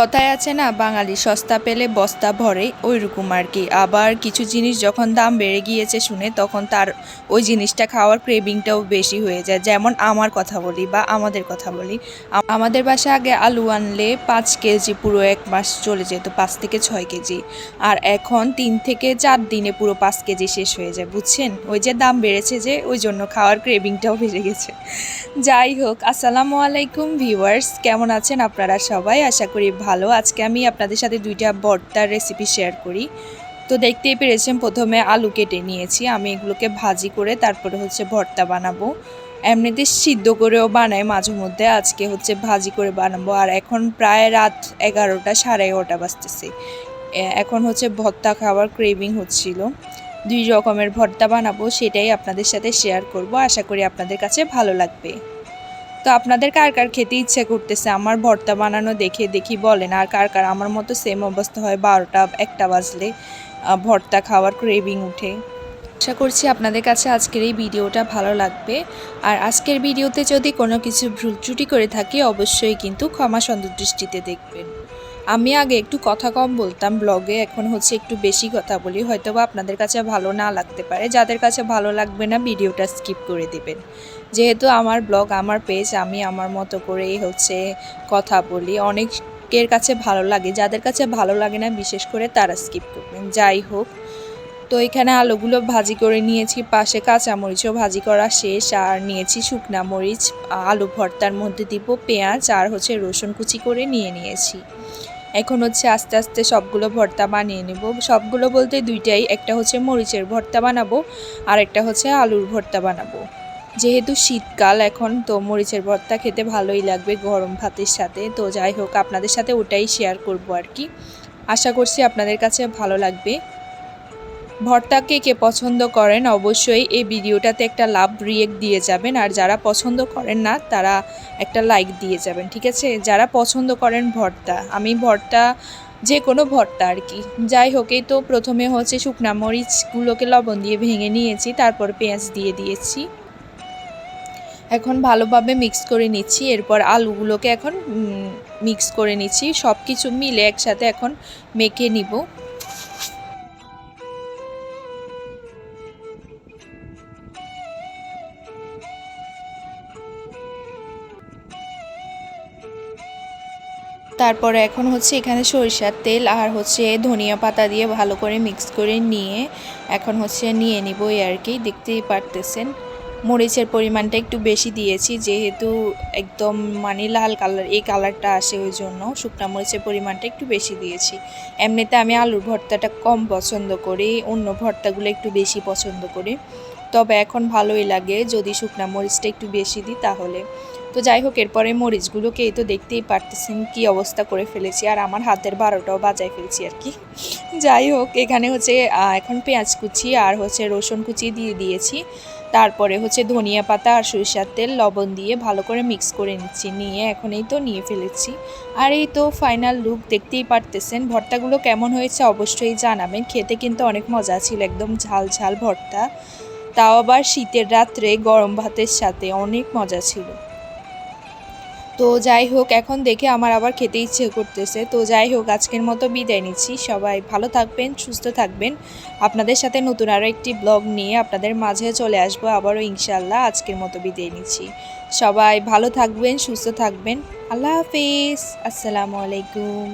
কথায় আছে না, বাঙালি সস্তা পেলে বস্তা ভরে ওই রকম আর কি। আবার কিছু জিনিস যখন দাম বেড়ে গিয়েছে শুনে তখন তার ওই জিনিসটা খাওয়ার ক্রেভিংটাও বেশি হয়ে যায়। যেমন আমার কথা বলি বা আমাদের কথা বলি। আমাদের বাসায় আগে আলু আনলে পাঁচ কেজি পুরো এক মাস চলে যেত, পাঁচ থেকে ছয় কেজি। আর এখন তিন থেকে চার দিনে পুরো পাঁচ কেজি শেষ হয়ে যায়, বুঝছেন? ওই যে দাম বেড়েছে যে ওই জন্য খাওয়ার ক্রেভিংটাও বেড়ে গেছে। যাই হোক, আসসালামু আলাইকুম ভিউয়ার্স, কেমন আছেন আপনারা সবাই? আশা করি ভালো। আজকে আমি আপনাদের সাথে দুইটা ভর্তার রেসিপি শেয়ার করি। তো দেখতেই পেরেছেন, প্রথমে আলু কেটে নিয়েছি। আমি এগুলোকে ভাজি করে তারপরে হচ্ছে ভর্তা বানাবো। এমনিতে সিদ্ধ করেও বানাই মাঝে মধ্যে। আজকে হচ্ছে ভাজি করে বানাবো। আর এখন প্রায় রাত এগারোটা, সাড়ে এগারোটা বাজতেছে। এখন হচ্ছে ভর্তা খাওয়ার ক্রেভিং হচ্ছিল। দুই রকমের ভর্তা বানাবো, সেটাই আপনাদের সাথে শেয়ার করব। আশা করি আপনাদের কাছে ভালো লাগবে। তো আপনাদের কার কার খেতে ইচ্ছে করতেছে? আমার ভর্তা বানানো দেখে দেখি বলেন আর কার কার? আমার মতো সেম অবস্থা হয় বারোটা, একটা বাজলে ভর্তা খাওয়ার ক্রেভিং উঠে। আশা করছি আপনাদের কাছে আজকের এই ভিডিওটা ভালো লাগবে। আর আজকের ভিডিওতে যদি কোনো কিছু ভুল ত্রুটি করে থাকি, অবশ্যই কিন্তু ক্ষমা সন্দর দৃষ্টিতে দেখবেন। আমি আগে একটু কথা কম বলতাম ব্লগে, এখন হচ্ছে একটু বেশি কথা বলি। হয়তো বা আপনাদের কাছে ভালো না লাগতে পারে, যাদের কাছে ভালো লাগবে না ভিডিওটা স্কিপ করে দেবেন। যেহেতু আমার ব্লগ, আমার পেজ, আমি আমার মতো করেই হচ্ছে কথা বলি। অনেকের কাছে ভালো লাগে, যাদের কাছে ভালো লাগে না, বিশেষ করে তারা স্কিপ করবেন। যাই হোক, তো এখানে আলুগুলো ভাজি করে নিয়েছি, পাশে কাঁচামরিচও ভাজি করা শেষ, আর নিয়েছি শুকনা মরিচ, আলু ভর্তার মধ্যে দিব পেঁয়াজ, আর হচ্ছে রসুন কুচি করে নিয়ে নিয়েছি। এখন হচ্ছে আস্তে আস্তে সবগুলো ভর্তা বানিয়ে নেব। সবগুলো বলতে দুইটাই, একটা হচ্ছে মরিচের ভর্তা বানাবো, আর একটা হচ্ছে আলুর ভর্তা বানাবো। যেহেতু শীতকাল এখন, তো মরিচের ভর্তা খেতে ভালোই লাগবে গরম ভাতের সাথে। তো যাই হোক, আপনাদের সাথে ওটাই শেয়ার করব আর কি। আশা করছি আপনাদের কাছে ভালো লাগবে। ভর্তা কে কে পছন্দ করেন, অবশ্যই এই ভিডিওটাতে একটা লাভ রিয়েক্ট দিয়ে যাবেন। আর যারা পছন্দ করেন না, তারা একটা লাইক দিয়ে যাবেন, ঠিক আছে? যারা পছন্দ করেন ভর্তা, আমি ভর্তা যে কোনো ভর্তা আর কি। যাই হোক, এই তো প্রথমে হচ্ছে শুকনা মরিচগুলোকে লবণ দিয়ে ভেঙে নিয়েছি, তারপর পেঁয়াজ দিয়ে দিয়েছি। এখন ভালোভাবে মিক্স করে নিচ্ছি, এরপর আলুগুলোকে এখন মিক্স করে নিচ্ছি। সব কিছু মিলে একসাথে এখন মেখে নিব। তারপরে এখন হচ্ছে এখানে সরিষার তেল আর হচ্ছে ধনিয়া পাতা দিয়ে ভালো করে মিক্স করে নিয়ে এখন হচ্ছে নিয়ে নিব আর কি। দেখতেই পারতেছেন। মরিচের পরিমাণটা একটু বেশি দিয়েছি, যেহেতু একদম মানে লাল কালার, এই কালারটা আসে ওই জন্য শুকনা মরিচের পরিমাণটা একটু বেশি দিয়েছি। এমনিতে আমি আলুর ভর্তাটা কম পছন্দ করি, অন্য ভর্তাগুলো একটু বেশি পছন্দ করি। তবে এখন ভালোই লাগে, যদি শুকনা মরিচটা একটু বেশি দিই তাহলে। তো যাই হোক, এরপরে মরিচগুলোকে এই তো দেখতেই পারতেছেন কি অবস্থা করে ফেলেছি, আর আমার হাতের বারোটাও বাজায় ফেলছি আর কি। যাই হোক, এখানে হচ্ছে এখন পেঁয়াজ কুচি আর হচ্ছে রসুন কুচি দিয়ে দিয়েছি। তারপরে হচ্ছে ধনিয়া পাতা আর সরিষার তেল, লবণ দিয়ে ভালো করে মিক্স করে নিচ্ছি, নিয়ে এখন এই তো নিয়ে ফেলেছি। আর এই তো ফাইনাল লুক দেখতেই পারতেছেন, ভর্তাগুলো কেমন হয়েছে অবশ্যই জানাবেন, খেতে কিন্তু অনেক মজা ছিল, একদম ঝাল ঝাল ভর্তা। তাও আবার শীতের রাত্রে গরম ভাতের সাথে অনেক মজা ছিল। তো যাই হোক, এখন দেখে আমার আবার খেতে ইচ্ছে করতেছে। তো যাই হোক, আজকের মতো বিদায় নিচ্ছি। সবাই ভালো থাকবেন, সুস্থ থাকবেন। আপনাদের সাথে নতুন আরও একটি ব্লগ নিয়ে আপনাদের মাঝে চলে আসব আবারও ইনশাল্লাহ আজকের মতো বিদায় নিচ্ছি। সবাই ভালো থাকবেন, সুস্থ থাকবেন। আল্লাহ হাফিজ। আসসালামু আলাইকুম।